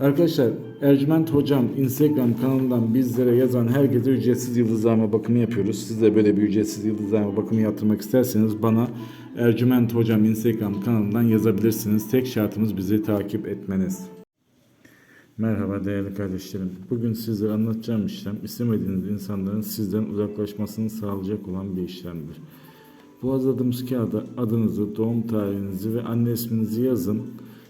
Arkadaşlar Ercüment Hocam Instagram kanalından bizlere yazan herkese ücretsiz yıldızlama bakımı yapıyoruz. Siz de böyle bir ücretsiz yıldızlama bakımı yaptırmak isterseniz bana Ercüment Hocam Instagram kanalından yazabilirsiniz. Tek şartımız bizi takip etmeniz. Merhaba değerli kardeşlerim. Bugün sizlere anlatacağım işlem istemediğiniz insanların sizden uzaklaşmasını sağlayacak olan bir işlemdir. Bu hazırladığımız kağıda adınızı, doğum tarihinizi ve anne isminizi yazın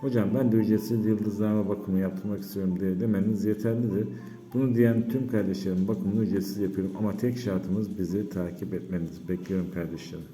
Hocam ben de ücretsiz yıldızlama bakımı yaptırmak istiyorum diye demeniz yeterlidir. Bunu diyen tüm kardeşlerim bakımını ücretsiz yapıyorum ama tek şartımız bizi takip etmeniz. Bekliyorum kardeşlerim.